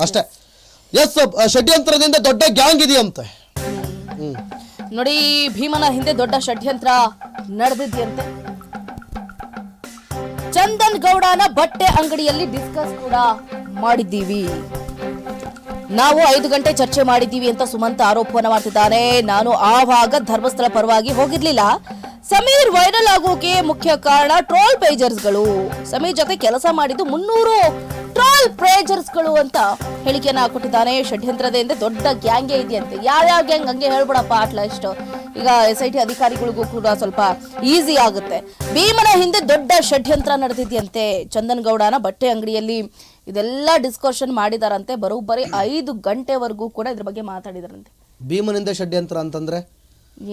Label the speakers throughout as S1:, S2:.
S1: ಅಷ್ಟೇ. ಎಸ್ ಷಡ್ಯಂತ್ರದಿಂದ ದೊಡ್ಡ ಗ್ಯಾಂಗ್ ಇದೆಯಂತೆ. ಹ್ಮ್.
S2: ನೋಡಿ, ಭೀಮನ ಹಿಂದೆ ದೊಡ್ಡ ಷಡ್ಯಂತ್ರ ನಡೆದಿದ್ಯಂತೆ. ಚಂದನ್ ಗೌಡನ ಬಟ್ಟೆ ಅಂಗಡಿಯಲ್ಲಿ ಡಿಸ್ಕಸ್ ಕೂಡ ಮಾಡಿದ್ದೀವಿ. ನಾವು ಐದು ಗಂಟೆ ಚರ್ಚೆ ಮಾಡಿದ್ದೀವಿ ಅಂತ ಸುಮಂತ ಆರೋಪವನ್ನು ಮಾಡ್ತಿದ್ದಾನೆ. ನಾನು ಆವಾಗ ಧರ್ಮಸ್ಥಳ ಪರವಾಗಿ ಹೋಗಿರ್ಲಿಲ್ಲ. ಸಮೀರ್ ವೈರಲ್ ಆಗೋಕೆ ಮುಖ್ಯ ಕಾರಣ ಟ್ರೋಲ್ ಪೇಜರ್ಸ್ಗಳು ಸಮೀರ್ ಜೊತೆ ಕೆಲಸ ಮಾಡಿದ್ದು ಮುನ್ನೂರು ಟ್ರೋಲ್ ಪೇಜರ್ಸ್ಗಳು ಅಂತ ಹೇಳಿಕೆಯನ್ನ ಕೊಟ್ಟಿದ್ದಾನೆ. ಷಡ್ಯಂತ್ರದಿಂದ ದೊಡ್ಡ ಗ್ಯಾಂಗೇ ಇದೆಯಂತೆ. ಯಾವ್ಯಾವ ಗ್ಯಾಂಗ್ ಹಂಗೆ ಹೇಳ್ಬಿಡಪ್ಪ ಅಟ್ಲೀಸ್ಟ್ ಈಗ ಎಸ್ ಐ ಟಿ ಅಧಿಕಾರಿಗಳಿಗೂ ಕೂಡ ಸ್ವಲ್ಪ ಈಸಿ ಆಗುತ್ತೆ. ಭೀಮನ ಹಿಂದೆ ದೊಡ್ಡ ಷಡ್ಯಂತ್ರ ನಡೆದಿದೆಯಂತೆ. ಚಂದನ್ ಗೌಡನ ಬಟ್ಟೆ ಅಂಗಡಿಯಲ್ಲಿ ಇದೆಲ್ಲ ಡಿಸ್ಕಷನ್ ಮಾಡಿದಾರಂತೆ. ಬರೋಬ್ಬರಿ ಐದು ಗಂಟೆವರೆಗೂ ಕೂಡ ಇದ್ರ ಬಗ್ಗೆ ಮಾತಾಡಿದಾರಂತೆ.
S1: ಭೀಮನಿಂದ ಷಡ್ಯಂತ್ರ ಅಂತಂದ್ರೆ?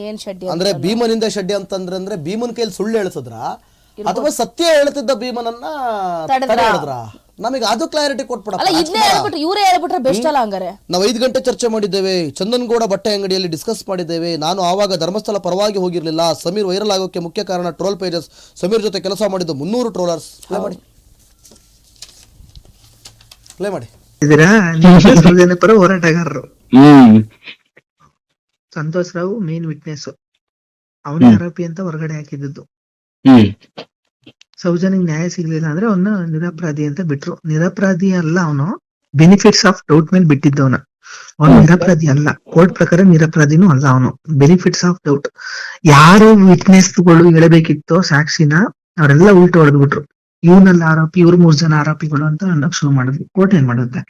S2: ಏನ್
S1: ಅಂದ್ರೆ ಭೀಮನಿಂದ ಷಡ್ಯ ಅಂತಂದ್ರೆ ಅಂದ್ರೆ ಭೀಮನ್ ಕೈಲಿ ಸುಳ್ಳು ಹೇಳ್ತಿದ್ರ ಅಥವಾ ಸತ್ಯ ಹೇಳ್ತಿದ್ದ ಭೀಮನನ್ನ
S2: ತಡೆದ್ರ?
S1: ತಡೆ ನಮಗೆ ಅದು ಕ್ಲಾರಿಟಿ
S2: ಇದನ್ನೇ ಹೇಳ್ಬಿಟ್ರೆ ಇವರೇ ಹೇಳ್ಬಿಟ್ರೆ ಬೆಸ್ಟ್ ಅಲ್ಲ ಹಂಗಾರೆ.
S1: ನಾವು ಐದು ಗಂಟೆ ಚರ್ಚೆ ಮಾಡಿದ್ದೇವೆ ಚಂದನ್ಗೌಡ ಬಟ್ಟೆ ಅಂಗಡಿಯಲ್ಲಿ ಡಿಸ್ಕಸ್ ಮಾಡಿದ್ದೇವೆ ನಾನು ಆವಾಗ ಧರ್ಮಸ್ಥಳ ಪರವಾಗಿ ಹೋಗಿರ್ಲಿಲ್ಲ ಸಮೀರ್ ವೈರಲ್ ಆಗೋಕೆ ಮುಖ್ಯ ಕಾರಣ ಟ್ರೋಲ್ ಪೇಜಸ್ ಸಮೀರ್ ಜೊತೆ ಕೆಲಸ ಮಾಡಿದ್ದು ಮುನ್ನೂರು ಟ್ರೋಲರ್ಸ್ ಪ್ಲೇ ಮಾಡಿ. ಪ್ಲೇ ಮಾಡಿ.
S3: ಇದೀರಾ ಪರ ಹೋರಾಟಗಾರರು.
S4: ಹ್ಮ್.
S3: ಸಂತೋಷ್ ರಾವ್ ಮೇನ್ ವಿಟ್ನೆಸ್ ಅವನೇ ಆರೋಪಿ ಅಂತ ಹೊರಗಡೆ ಹಾಕಿದ್ದು
S4: ಹ್ಮ್.
S3: ಸೌಜನ್ಯಗ್ ನ್ಯಾಯ ಸಿಗ್ಲಿಲ್ಲ ಅಂದ್ರೆ ಅವನ ನಿರಪರಾಧಿ ಅಂತ ಬಿಟ್ರು. ನಿರಪರಾಧಿ ಅಲ್ಲ ಅವನು ಬೆನಿಫಿಟ್ಸ್ ಆಫ್ ಡೌಟ್ ಮೇಲೆ ಬಿಟ್ಟಿದ್ದವನ. ಅವನು ನಿರಪರಾಧಿ ಅಲ್ಲ. ಕೋರ್ಟ್ ಪ್ರಕಾರ ನಿರಪರಾಧಿನೂ ಅಲ್ಲ ಅವನು. ಬೆನಿಫಿಟ್ಸ್ ಆಫ್ ಡೌಟ್ ಯಾರು ವಿಟ್ನೆಸ್ಗಳು ಹೇಳಬೇಕಿತ್ತೋ ಸಾಕ್ಷಿನ ಅವರೆಲ್ಲ ಉಲ್ಟು ಹೊಡೆದ್ಬಿಟ್ರು. ಇವನಲ್ಲ ಆರೋಪಿ ಇವ್ರು ಮೂರ್ ಜನ ಆರೋಪಿಗಳು ಅಂತ ಅನ್ನಕ್ ಶುರು ಮಾಡಿದ್ವಿ. ಕೋರ್ಟ್ ಏನ್ ಮಾಡುತ್ತೆ?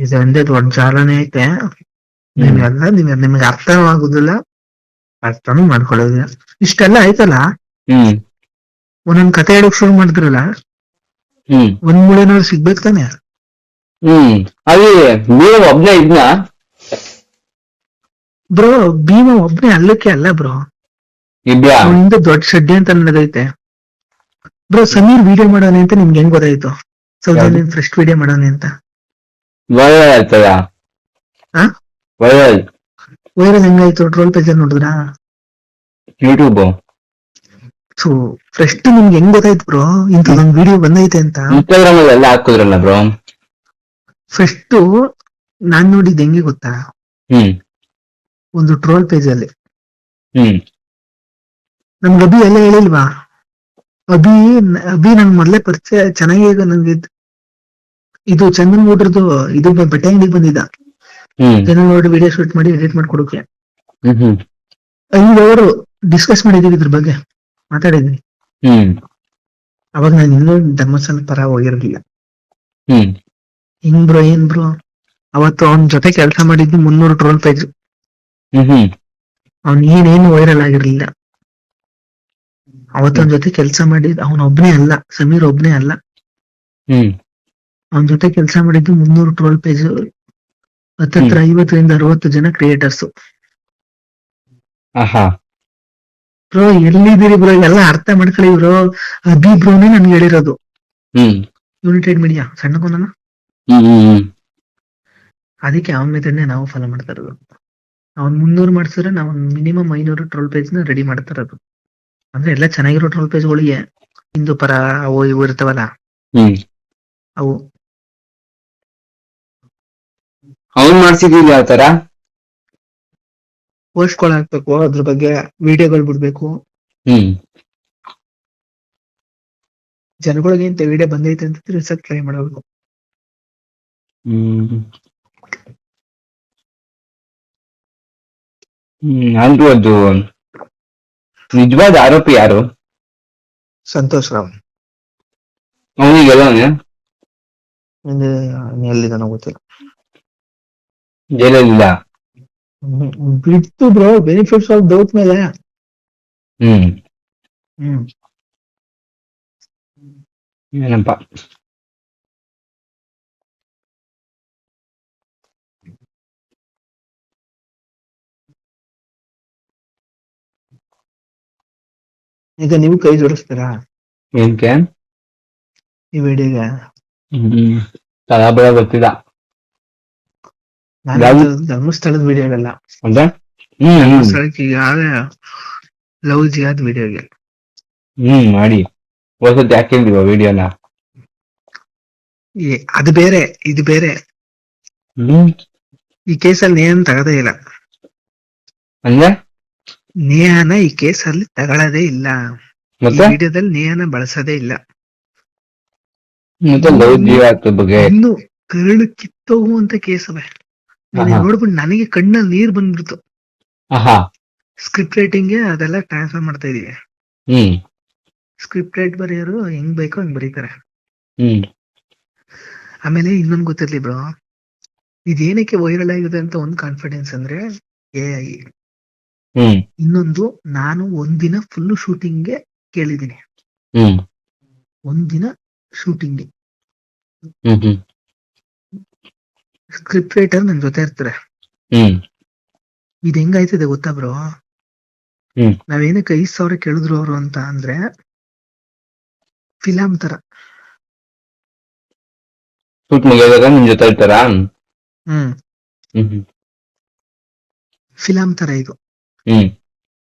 S3: ಇದು ಒಂದೇ ದೊಡ್ಡ ಜಾಲನೆ ಐತೆ. ನೀವೆಲ್ಲ ನಿಮ್ಗೆ ನಿಮ್ಗೆ ಅರ್ಥವಾಗುದಿಲ್ಲ. ಅರ್ಥನೂ ಮಾಡ್ಕೊಳ್ಳೋದಿಲ್ಲ. ಇಷ್ಟೆಲ್ಲ ಆಯ್ತಲ್ಲ? ಒಂದೊಂದ್ ಕತೆ ಹೇಳಕ್ ಶುರು ಮಾಡಿದ್ರಲ್ಲ?
S4: ಹ್ಮ್.
S3: ಒಂದ್ ಮೂಳೆನಾದ್ರು ಸಿಗ್ಬೇಕು ತಾನೆ?
S4: ಹ್ಮ್. ಅಲ್ಲಿ ನೀವು ಒಬ್ನೇ ಇದ್ನ?
S3: ಬ್ರೋ ಭೀಮ ಒಬ್ನೇ ಅಲ್ಲಕ್ಕೆ ಅಲ್ಲ ಬ್ರೋ? ಒಂದು ದೊಡ್ಡ ಷಡ್ಯ ಅಂತ ನಡೆದೈತೆ. ಬ್ರೋ ಸಮೀರ್ ವಿಡಿಯೋ ಮಾಡೋಣ ಅಂತ ನಿಮ್ಗೆ ಹೆಂಗ್ ಗೊತ್ತಾಯ್ತು? ಸೌದಿ ಫ್ರೆಶ್ ವಿಡಿಯೋ ಮಾಡೋಣ ಅಂತ.
S4: ವೈರಲ್ ಆಯ್ತದ? ವೈರಲ್.
S3: ವೈರಲ್ ಹೆಂಗಾಯ್ತು? ಟ್ರೋಲ್ ಪೇಜ್ ನೋಡಿದ್ರ?
S4: ಯೂಟ್ಯೂಬ್
S3: ಸೊ ಫಸ್ಟ್ ನಿಮ್ಗೆ ಹೆಂಗ್ ಗೊತ್ತಾಯ್ತು ಬ್ರೋ ಇಂಥದೊಂದ್ ವಿಡಿಯೋ ಬಂದೈತೆ ಅಂತ.
S4: ಇನ್ಸ್ಟಾಗ್ರಾಮ್ ಅಲ್ಲಿ ಎಲ್ಲ ಹಾಕಿದ್ರಲ್ಲ ಬ್ರೋ
S3: ಫಸ್ಟ್ ನಾನ್ ನೋಡಿದ್ ಹೆಂಗೆ ಗೊತ್ತಾ?
S4: ಹ್ಮ್.
S3: ಒಂದು ಟ್ರೋಲ್ ಪೇಜ್ ಅಲ್ಲಿ.
S4: ಹ್ಮ್.
S3: ನಮ್ಗೆ ಅಭಿ ಎಲ್ಲ ಹೇಳಿಲ್ವಾ? ಅಭಿ ಅಭಿ ನನ್ ಮೊದ್ಲೇ ಪರಿಚಯ ಚೆನ್ನಾಗಿ ನನ್ಗೆ ಇದ್- ಚಂದನ್ ಗೌಡ್ರದ್ದು ಇದು ಬೆಟ್ಟ ಅಂಗಡಿಗೆ ಬಂದಿದ್ದ. ಚಂದನ್ ಗೌಡ್ರ ವಿಡಿಯೋ ಶೂಟ್ ಮಾಡಿ ಎಡಿಟ್
S4: ಮಾಡ್ಕೊಡೋಕೆ.
S3: ಐದು ಅವರು ಡಿಸ್ಕಸ್ ಮಾಡಿದೀವಿ ಇದ್ರ ಬಗ್ಗೆ. ಮಾತಾಡಿದ್ವಿ ಅವಾಗ ನಾನು ಇನ್ನೂ ಧರ್ಮಸ್ಥಳ ಪರ ಹೋಗಿರ್ಲಿಲ್ಲ. ಹಿಂಗ್ ಬ್ರೋ ಏನ್ ಬ್ರೋ ಅವತ್ತು ಅವನ್ ಜೊತೆ ಕೆಲಸ ಮಾಡಿದ್ವಿ ಮುನ್ನೂರು ಟ್ರೋಲ್ ಪೇಜ್ ಅವನ್ ಏನೇನು ವೈರಲ್ ಆಗಿರ್ಲಿಲ್ಲ. ಅವತ್ತವನ್ ಜೊತೆ ಕೆಲಸ ಮಾಡಿದ್ ಅವನ್ ಒಬ್ನೇ ಅಲ್ಲ ಸಮೀರ್ ಒಬ್ನೇ ಅಲ್ಲ.
S4: ಹ್ಮ್.
S3: ಅವನ ಜೊತೆ ಕೆಲಸ ಮಾಡಿದ್ದು ಮುನ್ನೂರು ಟ್ರೋಲ್ ಪೇಜ್ ಹತ್ತತ್ರ ಐವತ್ತರಿಂದ ಅರವತ್ತು ಜನ ಕ್ರಿಯೇಟರ್ಸ್ ಬ್ರೋ ಎಲ್ಲಿದ್ದೀರಿ ಬ್ರೋ ಎಲ್ಲ ಅರ್ಥ ಮಾಡ್ಕೊಳ್ಳಿ ಬ್ರೋ ಅಭಿ ಬ್ರೋನೇ ನನ್ಗೆ ಹೇಳಿರೋದು. ಯುನಿಟೆಡ್ ಮೀಡಿಯಾ ಸಣ್ಣಕೊಂದನ ಅದಕ್ಕೆ ಅವನ ಮೆಥಡ್ನೇ ನಾವು ಫಾಲೋ ಮಾಡ್ತಾ ಇರೋದು. ಅವ್ನ್ ಮುನ್ನೂರು ಮಾಡ್ಸಿದ್ರೆ ನಾವು ಮಿನಿಮಮ್ ಐನೂರು ಟ್ರೋಲ್ ಪೇಜ್ನ ರೆಡಿ ಮಾಡ್ತಾ ಇರೋದು. ಅಂದ್ರೆ ಎಲ್ಲ ಚೆನ್ನಾಗಿರೋ ಟ್ರೋಲ್ ಪೇಜ್ಗಳಿಗೆ ಹಿಂದೂ ಪರ ಅವು ಇವು ಇರ್ತಾವಲ್ಲ? ಅವು.
S4: ಅವ್ನ್ ಮಾಡ್ಸಿದೀವಿ ಯಾವ ತರ
S3: ಪೋಸ್ಟ್ಗಳು ಹಾಕ್ಬೇಕು ಅದ್ರ ಬಗ್ಗೆ ವಿಡಿಯೋಗಳು ಬಿಡ್ಬೇಕು.
S4: ಹ್ಮ್.
S3: ಜನಗಳಿಗೆ ಇಂತ ವಿಡಿಯೋ ಬಂದೈತೆ ಅಂತ ತಿಳ್ಸಕ್ ಟ್ರೈ ಮಾಡಬೇಕು
S4: ಹ್ಮ್. ಹ್ಮ್ ಅಂದ್ರೂ ಅದು ನಿಜವಾದ ಆರೋಪಿ ಯಾರು?
S3: ಸಂತೋಷ್ ರಾವ್.
S4: ಅವನಿಗೆಲ್ಲ
S3: ಎಲ್ಲಿದಾನೋ ಗೊತ್ತಿಲ್ಲ.
S4: ಜೈಲಲ್ಲಿಲ್ಲ.
S3: ಬಿಡ್ತು ಬಿಟ್ಟು ಬ್ರೋ ಬೆನಿಫಿಟ್ಸ್ ಆಫ್ ಡೌಟ್ ಮೇಲೆ.
S4: ಹ್ಮ್.
S3: ಹ್ಮ್.
S4: ಏನಪ್ಪ?
S3: ಈಗ ನೀವು ಕೈ ಜೋಡಿಸ್ತೀರಾ?
S4: ಏನಕ್ಕೆ
S3: ಈ ವಿಡಿಯೋಗೆ
S4: ಹ್ಮ್ ತಲಾಬಳ ಗೊತ್ತಿಲ್ಲ.
S3: ನಾನು ಧರ್ಮಸ್ಥಳದ ವಿಡಿಯೋಗಲ್ಲ ಧರ್ಮಸ್ಥಳಕ್ಕೆ ಈಗಾಗಲೇ ಲವ್ ಜಿಯಾದ ವಿಡಿಯೋಗೆ
S4: ಹ್ಮ್ ಮಾಡಿ. ಹೊಸದ್ ಯಾಕೆ ವಿಡಿಯೋನ
S3: ಅದು ಬೇರೆ ಇದು ಬೇರೆ. ಈ ಕೇಸಲ್ಲಿ ನೇಹನ್ ತಗದೇ ಇಲ್ಲ.
S4: ಅಂದ್ರೆ?
S3: ನೇಹನ ಈ ಕೇಸಲ್ಲಿ ತಗೊಳ್ಳೋದೇ ಇಲ್ಲ. ವಿಡಿಯೋದಲ್ಲಿ ನೇಹನ ಬಳಸದೇ ಇಲ್ಲ. ಇನ್ನು ಕರಳು ಕಿತ್ತೋಗುವಂತ ಕೇಸವೆ. ನೋಡ್ಬಿಟ್ಟು ನನಗೆ ಕಣ್ಣಲ್ಲಿ ನೀರ್ ಬಂದ್ಬಿಡ್ತು. ಸ್ಕ್ರಿಪ್ಟ್ ರೈಟಿಂಗ್ ಅದೆಲ್ಲ ಟ್ರಾನ್ಸ್ಫರ್ ಮಾಡ್ತಾ ಇದೀವಿ. ಸ್ಕ್ರಿಪ್ಟ್ ರೈಟ್ ಬರೆಯೋರು ಹೆಂಗ್ ಬೇಕೋ ಹಂಗ್ ಬರೀತಾರೆ. ಆಮೇಲೆ ಇನ್ನೊಂದ್ ಗೊತ್ತಿರ್ಲಿ ಬ್ರೋ. ಇದೇನಕ್ಕೆ ವೈರಲ್ ಆಗಿದೆ ಅಂತ ಒಂದ್ ಕಾನ್ಫಿಡೆನ್ಸ್ ಅಂದ್ರೆ ಎ ಐ ಇನ್ನೊಂದು ನಾನು ಒಂದಿನ ಫುಲ್ ಶೂಟಿಂಗ್ಗೆ ಕೇಳಿದೀನಿ ಒಂದಿನ
S4: ಶೂಟಿಂಗ್
S3: ಸ್ಕ್ರಿಪ್ಟ್ ರೈಟರ್ ನನ್ ಜೊತೆ ಇರ್ತಾರೆ. ಇದ್ ಹೆಂಗಾಯ್ತದೆ ಗೊತ್ತಾ ಬ್ರೋ. ನಾವೇನಕ್ಕೆ ಐದ್ ಸಾವಿರ ಕೇಳಿದ್ರು ಅವ್ರು ಅಂತ ಅಂದ್ರೆ ಫಿಲಂ ತರ.
S4: ಶೂಟ್ ಮುಗಿಯೋದಾಗ ನಿಮ್ ಜೊತೆ ಇರ್ತಾರಾ?
S3: ಹ್ಮ್. ಫಿಲಂ ತರ ಇದು.
S4: ಹ್ಮ್.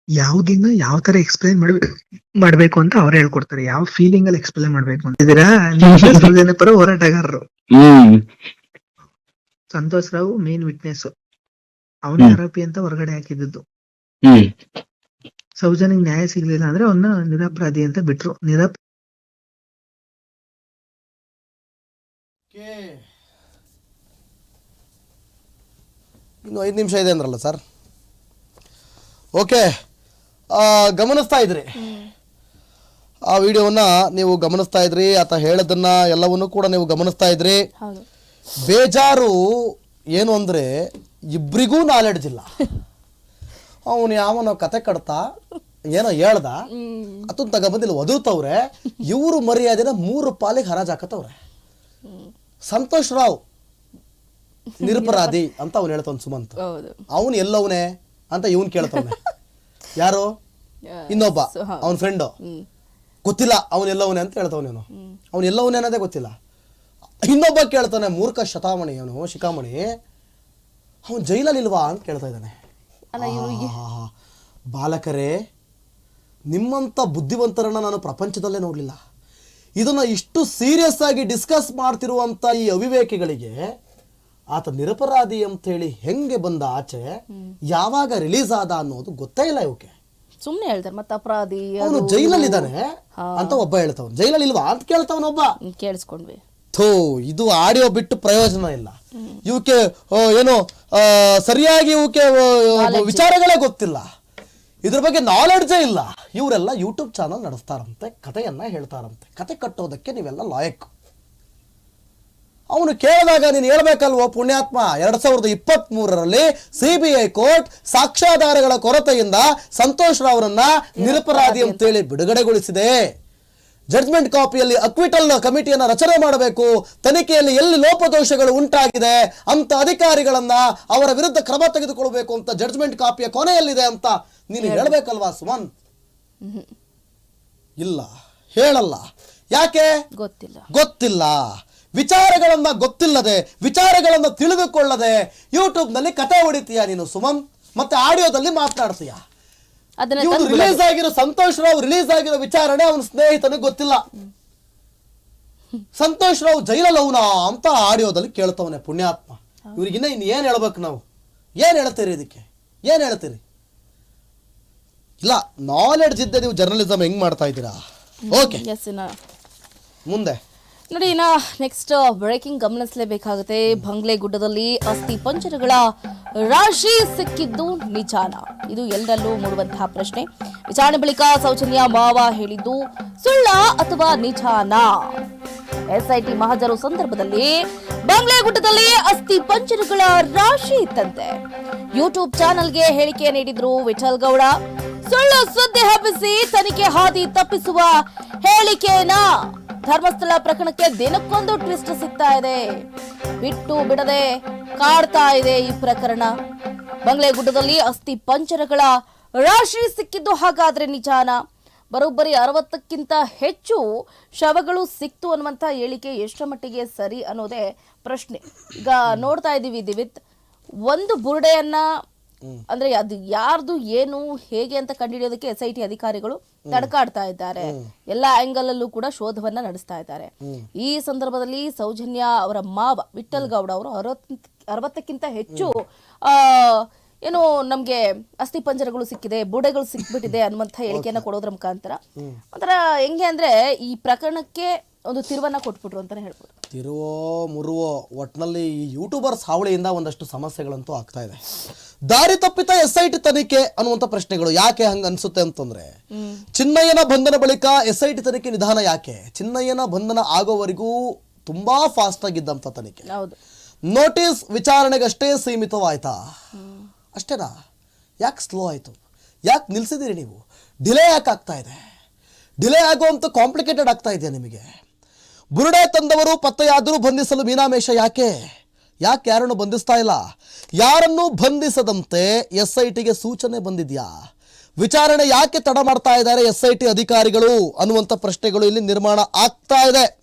S3: ಯಾವ್ದಿನ ಯಾವ ತರ ಎಕ್ಸ್ಪ್ಲೈನ್ ಮಾಡ್ಬೇಕು ಮಾಡ್ಬೇಕು ಅಂತ ಅವ್ರು ಹೇಳ್ಕೊಡ್ತಾರೆ. ಯಾವ ಫೀಲಿಂಗ್ ಅಲ್ಲಿ ಎಕ್ಸ್ಪ್ಲೈನ್ ಮಾಡ್ಬೇಕು ಅಂತ. ಇದೀರಾ ಪರ ಹೋರಾಟಗಾರರು. ಸಂತೋಷ್ ರಾವ್ ಮೇನ್ ವಿಟ್ನೆಸ್ ಅವನೇ. ಆರೋಪಿ ಅಂತ ಹೊರಗಡೆ ಹಾಕಿದ್ದು
S4: ಹ್ಮ್.
S3: ಸೌಜನ್ಯಗ್ ನ್ಯಾಯ ಸಿಗ್ಲಿಲ್ಲ ಅಂದ್ರೆ ಅವನ್ನ ನಿರಪರಾಧಿ ಅಂತ ಬಿಟ್ರು. ನಿರಪ
S1: ಇನ್ನು ಐದು ನಿಮಿಷ ಇದೆ ಅಂದ್ರಲ್ಲ ಸರ್? ಓಕೆ. ಗಮನಿಸ್ತಾ ಇದ್ರಿ. ಆ ವಿಡಿಯೋವನ್ನ ನೀವು ಗಮನಿಸ್ತಾ ಇದ್ರಿ ಆತ ಹೇಳೋದನ್ನ ಎಲ್ಲವನ್ನೂ ಕೂಡ ನೀವು ಗಮನಿಸ್ತಾ ಇದ್ರಿ.
S2: ಹೌದು.
S1: ಬೇಜಾರು ಏನು ಅಂದರೆ ಇಬ್ರಿಗೂ ನಾಲೆಡ್ಜ್ ಇಲ್ಲ. ಅವನು ಯಾವನೋ ಕತೆ ಕಡ್ತಾ ಏನೋ ಹೇಳ್ದ ಅದನ್ನ ತಗೊಬಂದಿಲ್ಲ ಒದರ್ತವ್ರೆ ಇವರು ಮರ್ಯಾದೆನ ಮೂರು ಪಾಲಿಗೆ ಹರಾಜ್ ಹಾಕತ್ತವ್ರೆ. ಸಂತೋಷ್ ರಾವ್ ನಿರಪರಾಧಿ ಅಂತ ಅವ್ನು ಹೇಳ್ತಾವ್ ಸುಮಂತ್. ಅವನು ಎಲ್ಲವನೇ ಅಂತ ಇವನ್ ಕೇಳ್ತಾವನೆ. ಯಾರು? ಇನ್ನೊಬ್ಬ ಅವನ್ ಫ್ರೆಂಡು ಗೊತ್ತಿಲ್ಲ ಅವನು ಎಲ್ಲವನೇ ಅಂತ ಹೇಳ್ತಾವನೇನು ಅವನು ಎಲ್ಲವನೇ ಅನ್ನೋದೇ ಗೊತ್ತಿಲ್ಲ. ಇನ್ನೊಬ್ಬ ಕೇಳ್ತಾನೆ ಮೂರ್ಖ ಶತಾಮಣಿ ಅವನು ಶಿಖಾಮಣಿ. ಅವನು ಜೈಲಲ್ಲಿ ಇಲ್ವಾ ಅಂತ ಕೇಳ್ತಾ ಇದ್ದಾನೆ. ಬಾಲಕರೇ ನಿಮ್ಮಂಥ ಬುದ್ಧಿವಂತರನ್ನ ನಾನು ಪ್ರಪಂಚದಲ್ಲೇ ನೋಡಲಿಲ್ಲ. ಇದನ್ನ ಇಷ್ಟು ಸೀರಿಯಸ್ ಆಗಿ ಡಿಸ್ಕಸ್ ಮಾಡ್ತಿರುವಂಥ ಈ ಅವಿವೇಕಿಗಳಿಗೆ ಆತ ನಿರಪರಾಧಿ ಅಂತೇಳಿ ಹೆಂಗೆ ಬಂದ ಆಚೆ ಯಾವಾಗ ರಿಲೀಸ್ ಆದ ಅನ್ನೋದು ಗೊತ್ತೇ ಇಲ್ಲ ಇವಕ್ಕೆ.
S2: ಸುಮ್ಮನೆ ಹೇಳ್ತಾರೆ ಮತ್ತೆ ಅಪರಾಧಿ
S1: ಅವನು
S2: ಅದು
S1: ಜೈಲಲ್ಲಿ ಇದ್ದಾನೆ ಅಂತ ಒಬ್ಬ ಹೇಳ್ತಾವನು. ಜೈಲಲ್ಲಿ ಇಲ್ವಾ ಅಂತ ಕೇಳ್ತಾವನೊಬ್ಬ.
S2: ಕೇಳಿಸ್ಕೊಂಡ್ವಿ.
S1: ಥೋ ಇದು ಆಡಿಯೋ ಬಿಟ್ಟು ಪ್ರಯೋಜನ ಇಲ್ಲ. ಇವಕ್ಕೆ ಏನು ಸರಿಯಾಗಿ ಇವಕ್ಕೆ ವಿಚಾರಗಳೇ ಗೊತ್ತಿಲ್ಲ. ಇದ್ರ ಬಗ್ಗೆ ನಾಲೆಡ್ಜೇ ಇಲ್ಲ. ಇವರೆಲ್ಲ ಯೂಟ್ಯೂಬ್ ಚಾನಲ್ ನಡೆಸ್ತಾರಂತೆ ಕಥೆಯನ್ನ ಹೇಳ್ತಾರಂತೆ. ಕತೆ ಕಟ್ಟೋದಕ್ಕೆ ನೀವೆಲ್ಲ ಲಾಯಕ್. ಅವನು ಕೇಳಿದಾಗ ನೀನು ಹೇಳ್ಬೇಕಲ್ವೋ ಪುಣ್ಯಾತ್ಮ? ಎರಡ್ ಸಾವಿರದ ಇಪ್ಪತ್ತ್ ಮೂರರಲ್ಲಿ ಸಿಬಿಐ ಕೋರ್ಟ್ ಸಾಕ್ಷ್ಯಾಧಾರಗಳ ಕೊರತೆಯಿಂದ ಸಂತೋಷ್ ರಾವ್ರನ್ನ ನಿರಪರಾಧಿ ಅಂತೇಳಿ ಬಿಡುಗಡೆಗೊಳಿಸಿದೆ. ಜಡ್ಜ್ಮೆಂಟ್ ಕಾಪಿಯಲ್ಲಿ ಅಕ್ವಿಟಲ್ ಕಮಿಟಿಯನ್ನ ರಚನೆ ಮಾಡಬೇಕು. ತನಿಖೆಯಲ್ಲಿ ಎಲ್ಲಿ ಲೋಪದೋಷಗಳು ಉಂಟಾಗಿದೆ ಅಂತ ಅಧಿಕಾರಿಗಳನ್ನ ಅವರ ವಿರುದ್ಧ ಕ್ರಮ ತೆಗೆದುಕೊಳ್ಬೇಕು ಅಂತ ಜಡ್ಜ್ಮೆಂಟ್ ಕಾಪಿಯ ಕೊನೆಯಲ್ಲಿದೆ ಅಂತ ನೀನು ಹೇಳಬೇಕಲ್ವಾ ಸುಮನ್? ಇಲ್ಲ. ಹೇಳಲ್ಲ. ಯಾಕೆ?
S2: ಗೊತ್ತಿಲ್ಲ.
S1: ಗೊತ್ತಿಲ್ಲ. ವಿಚಾರಗಳನ್ನ ಗೊತ್ತಿಲ್ಲದೆ ವಿಚಾರಗಳನ್ನ ತಿಳಿದುಕೊಳ್ಳದೆ ಯೂಟ್ಯೂಬ್ನಲ್ಲಿ ಕತೆ ಹೊಡಿತೀಯ ನೀನು ಸುಮನ್? ಮತ್ತೆ ಆಡಿಯೋದಲ್ಲಿ ಮಾತನಾಡ್ತೀಯ? ಇವನು ರಿಲೀಸ್ ಆಗಿರೋ ಸಂತೋಷ್ ರಾವ್ ರಿಲೀಸ್ ಆಗಿರೋ ವಿಚಾರಣೆ ಅವನ ಸ್ನೇಹಿತನಿಗೆ ಗೊತ್ತಿಲ್ಲ. ಸಂತೋಷ್ ರಾವ್ ಜೈಲಲ್ಲಿ ಅವನ ಅಂತ ಆಡಿಯೋದಲ್ಲಿ ಕೇಳ್ತವನೆ ಪುಣ್ಯಾತ್ಮ. ಇವ್ರಿಗಿನ್ನ ಇನ್ನು ಏನು ಹೇಳ್ಬೇಕು ನಾವು? ಏನು ಹೇಳ್ತೀರಿ ಇದಕ್ಕೆ? ಏನು ಹೇಳ್ತೀರಿ? ಇಲ್ಲ ನಾಲೆಡ್ಜ್ ಇದ್ದೆ ನೀವು ಜರ್ನಲಿಸಮ್ ಹೆಂಗ್ ಮಾಡ್ತಾ ಇದ್ದೀರಾ? ಓಕೆ
S2: ಎಸ್ ಇನ್ನ.
S1: ಮುಂದೆ.
S2: ನೋಡಿ ಇನ್ನ ನೆಕ್ಸ್ಟ್ ಬ್ರೇಕಿಂಗ್ ಗಮನಿಸಲೇಬೇಕಾಗುತ್ತೆ. ಬಂಗ್ಲೆಗುಡ್ಡದಲ್ಲಿ ಅಸ್ಥಿ ಪಂಜರಗಳ ರಾಶಿ ಸಿಕ್ಕಿದ್ದು ನಿಜಾನ. ಇದು ಎಲ್ಲರಲ್ಲೂ ಮೂಡುವಂತಹ ಪ್ರಶ್ನೆ. ವಿಚಾರಣೆ ಬಳಿಕ ಸೌಜನ್ಯ ಮಾವ ಹೇಳಿದ್ದು, ಸುಳ್ಳ ಅಥವಾ ನಿಜಾನ? ಎಸ್ಐಟಿ ಮಹಜರು ಸಂದರ್ಭದಲ್ಲಿ ಬಂಗ್ಲೆಗುಡ್ಡದಲ್ಲಿ ಅಸ್ಥಿ ಪಂಜರಗಳ ರಾಶಿ ಇತ್ತಂತೆ. ಯೂಟ್ಯೂಬ್ ಚಾನೆಲ್ಗೆ ಹೇಳಿಕೆ ನೀಡಿದ್ರು ವಿಠಲ್ ಗೌಡ. ಸುಳ್ಳು ಸುದ್ದಿ ಹಬ್ಬಿಸಿ ತನಿಖೆ ಹಾದಿ ತಪ್ಪಿಸುವ ಹೇಳಿಕೆನ? ಧರ್ಮಸ್ಥಳ ಪ್ರಕರಣಕ್ಕೆ ದಿನಕ್ಕೊಂದು ಟ್ವಿಸ್ಟ್ ಸಿಗ್ತಾ ಇದೆ. ಬಿಟ್ಟು ಬಿಡದೆ ಕಾಡ್ತಾ ಇದೆ ಈ ಪ್ರಕರಣ. ಬಂಗ್ಲೆಗುಡ್ಡದಲ್ಲಿ ಅಸ್ಥಿ ಪಂಜರಗಳ ರಾಶಿ ಸಿಕ್ಕಿದ್ದು ಹಾಗಾದ್ರೆ ನಿಜಾನ? ಬರೋಬ್ಬರಿ ಅರವತ್ತಕ್ಕಿಂತ ಹೆಚ್ಚು ಶವಗಳು ಸಿಕ್ತು ಅನ್ನುವಂಥ ಹೇಳಿಕೆ ಎಷ್ಟರ ಮಟ್ಟಿಗೆ ಸರಿ ಅನ್ನೋದೇ ಪ್ರಶ್ನೆ. ಈಗ ನೋಡ್ತಾ ಇದ್ದೀವಿ ದಿವಿತ್, ಒಂದು ಬುರುಡೆಯನ್ನ, ಅಂದ್ರೆ ಅದು ಯಾರ್ದು, ಏನು, ಹೇಗೆ ಅಂತ ಕಂಡುಹಿಡಿಯೋದಕ್ಕೆ ಎಸ್ ಐ ಟಿ ಅಧಿಕಾರಿಗಳು ತಡಕಾಡ್ತಾ ಇದ್ದಾರೆ. ಎಲ್ಲಾ ಆಂಗಲ್ ಅಲ್ಲೂ ಕೂಡ ಶೋಧವನ್ನ ನಡೆಸ್ತಾ ಇದ್ದಾರೆ. ಈ ಸಂದರ್ಭದಲ್ಲಿ ಸೌಜನ್ಯ ಅವರ ಮಾವ ವಿಠಲ್ ಗೌಡ ಅವರು ಅರವತ್ ಅರವತ್ತಕ್ಕಿಂತ ಹೆಚ್ಚು ಆ ಏನು ನಮ್ಗೆ ಅಸ್ಥಿ ಪಂಜರಗಳು ಸಿಕ್ಕಿದೆ ಬುಡೆಗಳು ಸಿಕ್ಬಿಟ್ಟಿದೆ ಅನ್ನುವಂಥ ಹೇಳಿಕೆಯನ್ನ ಕೊಡೋದ್ರ ಮುಖಾಂತರ. ಒಂಥರ ಹೆಂಗೆ ಅಂದ್ರೆ ಈ ಪ್ರಕರಣಕ್ಕೆ ಒಂದು ತಿರುವನ್ನ ಕೊಟ್ಬಿಟ್ರು ಅಂತಾನೆ ಹೇಳ್ಬೋದು.
S1: ತಿರುವೋ ಮುರುವೋ ಒಟ್ನಲ್ಲಿ ಈ ಯೂಟ್ಯೂಬರ್ಸ್ ಹಾವಳಿಯಿಂದ ಒಂದಷ್ಟು ಸಮಸ್ಯೆಗಳಂತೂ ಆಗ್ತಾ ಇದೆ. ದಾರಿ ತಪ್ಪಿತ ಎಸ್ ಐ ಟಿ ತನಿಖೆ ಅನ್ನುವಂಥ ಪ್ರಶ್ನೆಗಳು ಯಾಕೆ ಹಂಗ ಅನ್ಸುತ್ತೆ ಅಂತಂದ್ರೆ ಚಿನ್ನಯ್ಯನ ಬಂಧನ ಬಳಿಕ ಎಸ್ ಐ ಟಿ ತನಿಖೆ ನಿಧಾನ ಯಾಕೆ? ಚಿನ್ನಯ್ಯನ ಬಂಧನ ಆಗೋವರೆಗೂ ತುಂಬಾ ಫಾಸ್ಟ್ ಆಗಿದ್ದಂಥ ತನಿಖೆ.
S2: ಹೌದು.
S1: ನೋಟಿಸ್ ವಿಚಾರಣೆಗಷ್ಟೇ ಸೀಮಿತವಾಯ್ತಾ? ಅಷ್ಟೇನಾ? ಯಾಕೆ ಸ್ಲೋ ಆಯಿತು? ಯಾಕೆ ನಿಲ್ಲಿಸಿದ್ದೀರಿ ನೀವು? ಡಿಲೇ ಯಾಕೆ ಆಗ್ತಾ ಇದೆ? ಡಿಲೇ ಆಗುವಂಥ ಕಾಂಪ್ಲಿಕೇಟೆಡ್ ಆಗ್ತಾ ಇದೆಯಾ ನಿಮಗೆ? ಬುರುಡೆ ತಂದವರು ಪತ್ತೆಯಾದರೂ ಬಂಧಿಸಲು ಮೀನಾಮೇಷ ಯಾಕೆ? ಯಾಕೆ ಯಾರನ್ನು ಬಂಧಿಸ್ತಾ ಇಲ್ಲ? ಯಾರನ್ನೂ ಬಂಧಿಸದಂತೆ ಎಸ್ ಐ ಟಿಗೆ ಸೂಚನೆ ಬಂದಿದೆಯಾ? ವಿಚಾರಣೆ ಯಾಕೆ ತಡ ಮಾಡ್ತಾ ಇದ್ದಾರೆ ಎಸ್ ಐ ಟಿ ಅಧಿಕಾರಿಗಳು ಅನ್ನುವಂಥ ಪ್ರಶ್ನೆಗಳು ಇಲ್ಲಿ ನಿರ್ಮಾಣ ಆಗ್ತಾ ಇದೆ.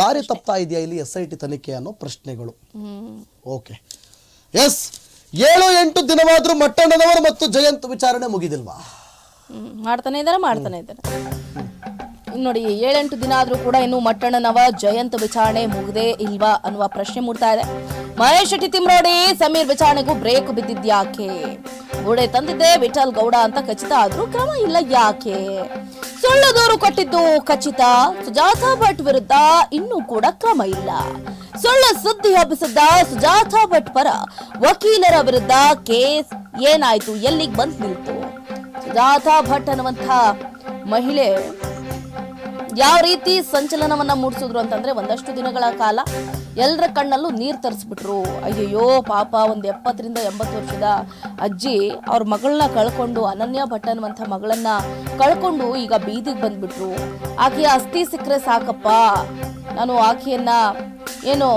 S1: ದಾರಿ ತಪ್ತಾ ಇದೆಯಾ ಇಲ್ಲಿ ಎಸ್ ಐ ಟಿ ತನಿಖೆ ಅನ್ನೋ ಪ್ರಶ್ನೆಗಳು? ಓಕೆ. ಎಸ್ ಏಳು ಎಂಟು ದಿನವಾದರೂ ಮಟ್ಟಣ್ಣನವರು ಮತ್ತು ಜಯಂತ್ ವಿಚಾರಣೆ ಮುಗಿದಿಲ್ವಾ?
S2: ಹ್ಮ್, ಮಾಡ್ತಾನೆ ಇದ್ದಾರೆ ಮಾಡ್ತಾನೆ ಇದ್ದಾರೆ. ನೋಡಿ ಏಳೆಂಟು ದಿನ ಆದರೂ ಕೂಡ ಇನ್ನು ಮಟ್ಟಣ್ಣನವ ಜಯಂತ್ ವಿಚಾರಣೆ ಮುಗ್ದೇ ಇಲ್ವಾ ಅನ್ನುವ ಪ್ರಶ್ನೆ ಮೂಡ್ತಾ ಇದೆ. ಮಹೇಶ್ ಶೆಟ್ಟಿ ತಿಮ್ರೋಡಿ, ಸಮೀರ್ ವಿಚಾರಣೆಗೂ ಬ್ರೇಕ್ ಬಿದ್ದಿದ್ಯಾಕೆ ಗೋಡೆ ತಂದಿದ್ದೆ, ವಿಠಲ್ ಗೌಡ ಅಂತ ಖಚಿತ ಆದ್ರೂ ಕ್ರಮ ಇಲ್ಲ ಯಾಕೆ? ಸುಳ್ಳು ದೂರು ಕೊಟ್ಟಿದ್ದು ಖಚಿತ, ಸುಜಾತಾ ಭಟ್ ವಿರುದ್ಧ ಇನ್ನೂ ಕೂಡ ಕ್ರಮ ಇಲ್ಲ. ಸುಳ್ಳು ಸುದ್ದಿ ಹಬ್ಬಿಸಿದ್ದ ಸುಜಾತಾ ಭಟ್ ಪರ ವಕೀಲರ ವಿರುದ್ಧ ಕೇಸ್ ಏನಾಯ್ತು, ಎಲ್ಲಿಗೆ ಬಂದ್ ನಿಲ್ತು? ಸುಜಾತಾ ಭಟ್ ಅನ್ನುವಂಥ ಮಹಿಳೆ ಯಾವ ರೀತಿ ಸಂಚಲನವನ್ನ ಮೂಡಿಸಿದ್ರು ಅಂತಂದ್ರೆ ಒಂದಷ್ಟು ದಿನಗಳ ಕಾಲ ಎಲ್ಲರ ಕಣ್ಣಲ್ಲೂ ನೀರು ತರಿಸ್ಬಿಟ್ರು. ಅಯ್ಯಯ್ಯೋ, ಪಾಪ ಒಂದು ಎಪ್ಪತ್ತರಿಂದ ಎಂಬತ್ತು ವರ್ಷದ ಅಜ್ಜಿ ಅವ್ರ ಮಗಳನ್ನ ಕಳ್ಕೊಂಡು, ಅನನ್ಯ ಭಟ್ ಅನ್ನುವಂಥ ಮಗಳನ್ನ ಕಳ್ಕೊಂಡು ಈಗ ಬೀದಿಗೆ ಬಂದ್ಬಿಟ್ರು. ಆಕೆಯ ಅಸ್ಥಿ ಸಿಕ್ಕರೆ ಸಾಕಪ್ಪ. ನಾನು ಆಕೆಯನ್ನ ಏನು,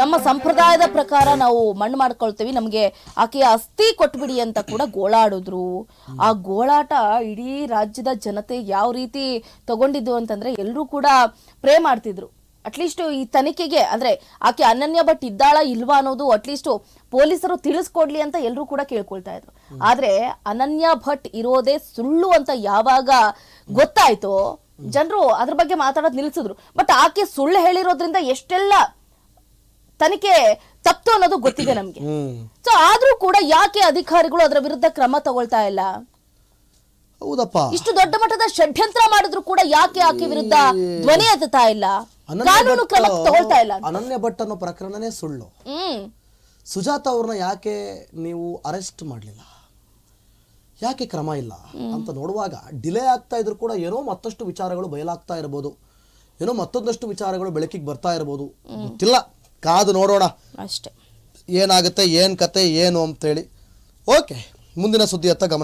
S2: ನಮ್ಮ ಸಂಪ್ರದಾಯದ ಪ್ರಕಾರ ನಾವು ಮಣ್ಣು ಮಾಡ್ಕೊಳ್ತೀವಿ, ನಮಗೆ ಆಕೆಯ ಅಸ್ಥಿ ಕೊಟ್ಬಿಡಿ ಅಂತ ಕೂಡ ಗೋಳಾಡಿದ್ರು. ಆ ಗೋಳಾಟ ಇಡೀ ರಾಜ್ಯದ ಜನತೆ ಯಾವ ರೀತಿ ತಗೊಂಡಿದ್ದು ಅಂತಂದ್ರೆ ಎಲ್ಲರೂ ಕೂಡ ಪ್ರೇ ಮಾಡ್ತಿದ್ರು. ಅಟ್ಲೀಸ್ಟ್ ಈ ತನಿಖೆಗೆ ಅಂದ್ರೆ ಆಕೆ ಅನನ್ಯ ಭಟ್ ಇದ್ದಾಳ ಇಲ್ವಾ ಅನ್ನೋದು ಅಟ್ಲೀಸ್ಟ್ ಪೊಲೀಸರು ತಿಳಿಸ್ಕೊಡ್ಲಿ ಅಂತ ಎಲ್ಲರೂ ಕೂಡ ಕೇಳ್ಕೊಳ್ತಾ ಇದ್ರು. ಆದ್ರೆ ಅನನ್ಯ ಭಟ್ ಇರೋದೇ ಸುಳ್ಳು ಅಂತ ಯಾವಾಗ ಗೊತ್ತಾಯ್ತೋ ಜನರು ಅದ್ರ ಬಗ್ಗೆ ಮಾತಾಡೋದು ನಿಲ್ಸಿದ್ರು. ಬಟ್ ಆಕೆ ಸುಳ್ಳು ಹೇಳಿರೋದ್ರಿಂದ ಎಷ್ಟೆಲ್ಲ ತನಿಖೆ ತಪ್ಪು ಅನ್ನೋದು ಗೊತ್ತಿದೆ ನಮ್ಗೆ. ಸೊ ಆದ್ರೂ ಕೂಡ ಯಾಕೆ ಅಧಿಕಾರಿಗಳು ಅದರ ವಿರುದ್ಧ ಕ್ರಮ ತಗೊಳ್ತಾ ಇಲ್ಲ?
S1: ಹೌದಪ್ಪ.
S2: ಇಷ್ಟು ದೊಡ್ಡ ಮಟ್ಟದ ಷಡ್ಯಂತ್ರ ಮಾಡಿದ್ರು ಕೂಡ ಯಾಕೆ ಆಕೆ ವಿರುದ್ಧ ಧ್ವನಿ ಎತ್ತುತ್ತಾ ಇಲ್ಲ? ಕಾನೂನು ಕ್ರಮ ತಗೊಳ್ತಾ ಇಲ್ಲ ಅಂತ.
S1: ಅನನ್ಯ ಭಟ್ ಅನ್ನೋ ಪ್ರಕರಣನೇ ಸುಳ್ಳು.
S2: ಹ್ಮ್.
S1: ಸುಜಾತ ಅವ್ರನ್ನ ಯಾಕೆ ನೀವು ಅರೆಸ್ಟ್ ಮಾಡಲಿಲ್ಲ? ಯಾಕೆ ಕ್ರಮ ಇಲ್ಲ? ಅಂತ ನೋಡುವಾಗ ಡಿಲೇ ಆಗ್ತಾ ಇದ್ರು ಕೂಡ ಏನೋ ಮತ್ತಷ್ಟು ವಿಚಾರಗಳು ಬಯಲಾಗ್ತಾ ಇರ್ಬೋದು. ಏನೋ ಮತ್ತೊಂದಷ್ಟು ವಿಚಾರಗಳು ಬೆಳಕಿಗೆ ಬರ್ತಾ ಇರ್ಬೋದು. ಗೊತ್ತಿಲ್ಲ. ಕಾದು ನೋಡೋಣ.
S2: ಅಷ್ಟೇ.
S1: ಏನಾಗುತ್ತೆ ಏನು ಕತೆ ಏನು ಅಂತೇಳಿ. ಓಕೆ ಮುಂದಿನ ಸುದ್ದಿ ಅತ್ತ ಗಮನ